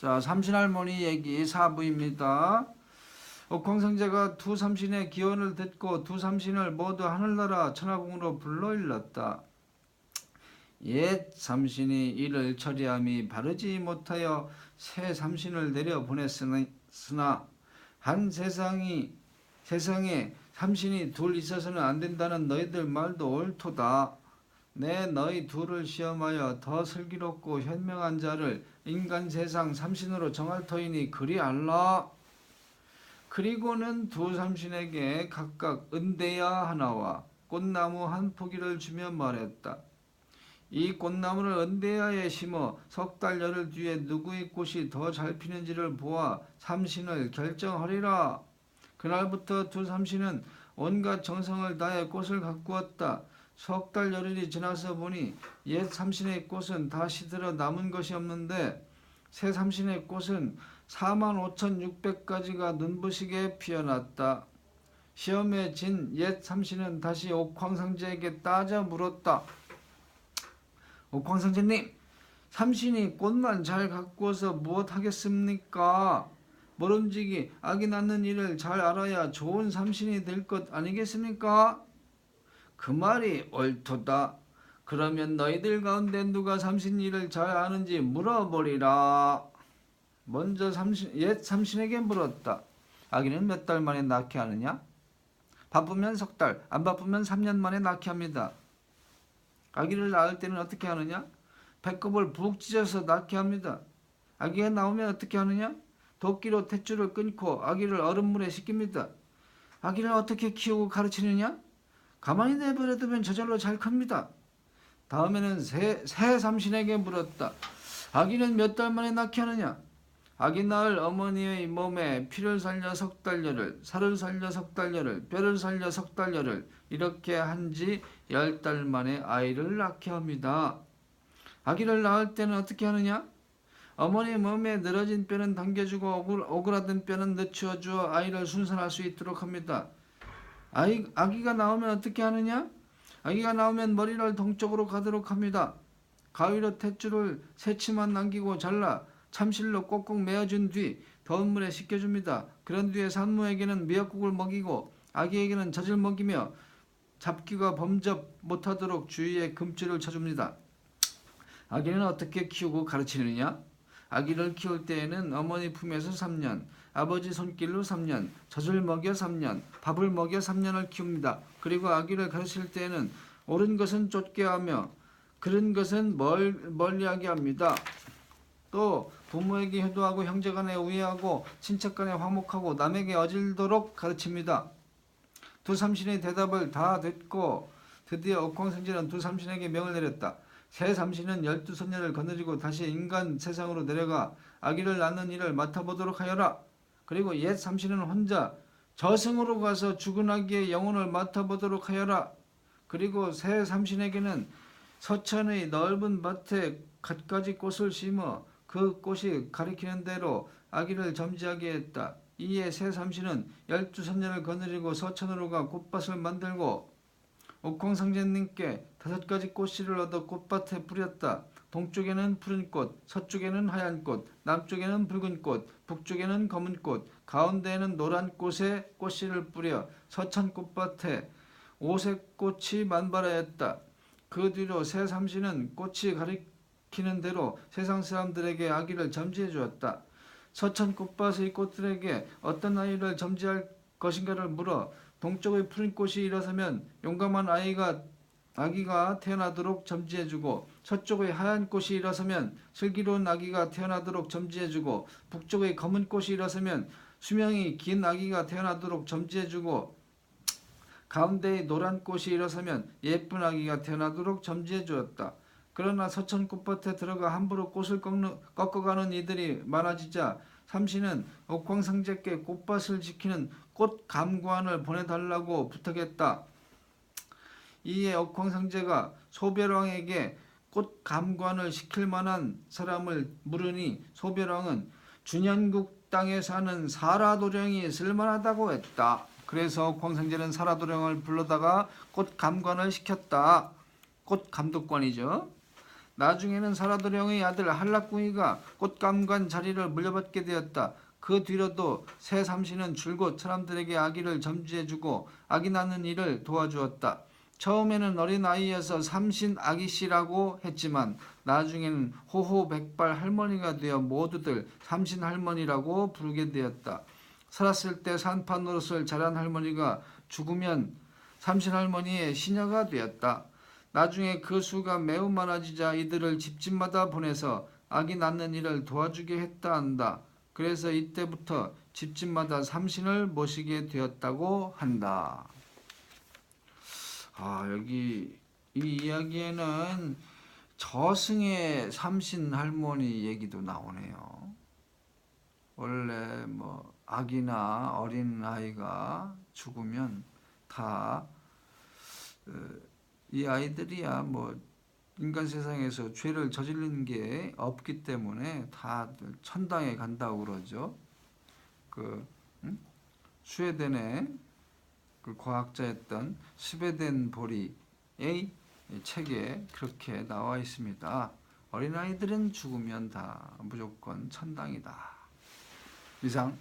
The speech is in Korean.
자, 삼신 할머니 얘기 4부입니다. 옥황상제가 두 삼신의 기원을 듣고 두 삼신을 모두 하늘나라 천하궁으로 불러 일렀다. 옛 삼신이 이를 처리함이 바르지 못하여 새 삼신을 내려 보냈으나 한 세상이 세상에 삼신이 둘 있어서는 안 된다는 너희들 말도 옳도다. 내 너희 둘을 시험하여 더 슬기롭고 현명한 자를 인간 세상 삼신으로 정할 터이니 그리 알라. 그리고는 두 삼신에게 각각 은대야 하나와 꽃나무 한 포기를 주며 말했다. 이 꽃나무를 은대야에 심어 석 달 열흘 뒤에 누구의 꽃이 더 잘 피는지를 보아 삼신을 결정하리라. 그날부터 두 삼신은 온갖 정성을 다해 꽃을 가꾸었다. 석 달 열흘이 지나서 보니 옛 삼신의 꽃은 다 시들어 남은 것이 없는데 새 삼신의 꽃은 4만 5,600가지가 눈부시게 피어났다. 시험에 진 옛 삼신은 다시 옥황상제에게 따져 물었다. 옥황상제님, 삼신이 꽃만 잘 가꾸어서 무엇 하겠습니까? 모름지기 악이 낳는 일을 잘 알아야 좋은 삼신이 될 것 아니겠습니까? 그 말이 옳도다. 그러면 너희들 가운데 누가 삼신 일을 잘 아는지 물어보리라. 먼저 삼신, 옛 삼신에게 물었다. 아기는 몇 달 만에 낳게 하느냐? 바쁘면 석 달, 안 바쁘면 3년 만에 낳게 합니다. 아기를 낳을 때는 어떻게 하느냐? 배꼽을 푹 찢어서 낳게 합니다. 아기가 나오면 어떻게 하느냐? 도끼로 탯줄을 끊고 아기를 얼음물에 씻깁니다. 아기를 어떻게 키우고 가르치느냐? 가만히 내버려두면 저절로 잘 큽니다. 다음에는 새, 새 삼신에게 물었다. 아기는 몇 달 만에 낳게 하느냐? 아기 낳을 어머니의 몸에 피를 살려 석 달열을, 살을 살려 석 달열을, 뼈를 살려 석 달열을 이렇게 한 지 열 달 만에 아이를 낳게 합니다. 아기를 낳을 때는 어떻게 하느냐? 어머니 몸에 늘어진 뼈는 당겨주고 오그라든 뼈는 늦추어 주어 아이를 순산할 수 있도록 합니다. 아이, 아기가 나오면 어떻게 하느냐? 아기가 나오면 머리를 동쪽으로 가도록 합니다. 가위로 탯줄을 새치만 남기고 잘라 참실로 꼭꼭 메어준 뒤 더운 물에 씻겨줍니다. 그런 뒤에 산모에게는 미역국을 먹이고 아기에게는 젖을 먹이며 잡기가 범접 못하도록 주위에 금줄을 쳐줍니다. 아기는 어떻게 키우고 가르치느냐? 아기를 키울 때에는 어머니 품에서 3년, 아버지 손길로 3년, 젖을 먹여 3년, 밥을 먹여 3년을 키웁니다. 그리고 아기를 가르칠 때에는 옳은 것은 쫓게 하며 그른 것은 멀, 멀리하게 합니다. 또 부모에게 효도하고 형제간에 우애하고 친척간에 화목하고 남에게 어질도록 가르칩니다. 두 삼신의 대답을 다 듣고 드디어 옥황상제는 두 삼신에게 명을 내렸다. 새 삼신은 열두 선녀를 거느리고 다시 인간 세상으로 내려가 아기를 낳는 일을 맡아보도록 하여라. 그리고 옛 삼신은 혼자 저승으로 가서 죽은 아기의 영혼을 맡아보도록 하여라. 그리고 새 삼신에게는 서천의 넓은 밭에 갖가지 꽃을 심어 그 꽃이 가리키는 대로 아기를 점지하게 했다. 이에 새 삼신은 열두 선녀를 거느리고 서천으로 가 꽃밭을 만들고 옥황상제님께 다섯 가지 꽃씨를 얻어 꽃밭에 뿌렸다. 동쪽에는 푸른 꽃, 서쪽에는 하얀 꽃, 남쪽에는 붉은 꽃, 북쪽에는 검은 꽃, 가운데에는 노란 꽃에 꽃씨를 뿌려 서천 꽃밭에 오색 꽃이 만발하였다. 그 뒤로 새 삼신은 꽃이 가리키는 대로 세상 사람들에게 아기를 점지해 주었다. 서천 꽃밭의 꽃들에게 어떤 아이를 점지할 것인가를 물어 동쪽의 푸른 꽃이 일어서면 용감한 아이가 아기가 태어나도록 점지해주고 서쪽의 하얀 꽃이 일어서면 슬기로운 아기가 태어나도록 점지해주고 북쪽의 검은 꽃이 일어서면 수명이 긴 아기가 태어나도록 점지해주고 가운데의 노란 꽃이 일어서면 예쁜 아기가 태어나도록 점지해 주었다. 그러나 서천 꽃밭에 들어가 함부로 꽃을 꺾는, 꺾어가는 이들이 많아지자 삼신은 옥황상제께 꽃밭을 지키는 꽃 감관을 보내달라고 부탁했다. 이에 옥황상제가 소별왕에게 꽃 감관을 시킬 만한 사람을 물으니 소별왕은 준현국 땅에 사는 사라도령이 쓸만하다고 했다. 그래서 옥황상제는 사라도령을 불러다가 꽃 감관을 시켰다. 꽃 감독관이죠. 나중에는 사라도령의 아들 한락궁이가 꽃감관 자리를 물려받게 되었다. 그 뒤로도 새 삼신은 줄곧 사람들에게 아기를 점지해주고 아기 낳는 일을 도와주었다. 처음에는 어린 아이여서 삼신 아기씨라고 했지만 나중에는 호호백발 할머니가 되어 모두들 삼신 할머니라고 부르게 되었다. 살았을 때 산파 노릇을 잘한 할머니가 죽으면 삼신 할머니의 시녀가 되었다. 나중에 그 수가 매우 많아지자 이들을 집집마다 보내서 아기 낳는 일을 도와주게 했다 한다. 그래서 이때부터 집집마다 삼신을 모시게 되었다고 한다. 아 여기 이 이야기에는 저승의 삼신 할머니 얘기도 나오네요. 원래 뭐 아기나 어린 아이가 죽으면 다 이 아이들이야 뭐 인간 세상에서 죄를 저지른 게 없기 때문에 다들 천당에 간다고 그러죠. 그 음? 스웨덴의 그 과학자였던 스베덴 보리의 책에 그렇게 나와 있습니다. 어린 아이들은 죽으면 다 무조건 천당이다. 이상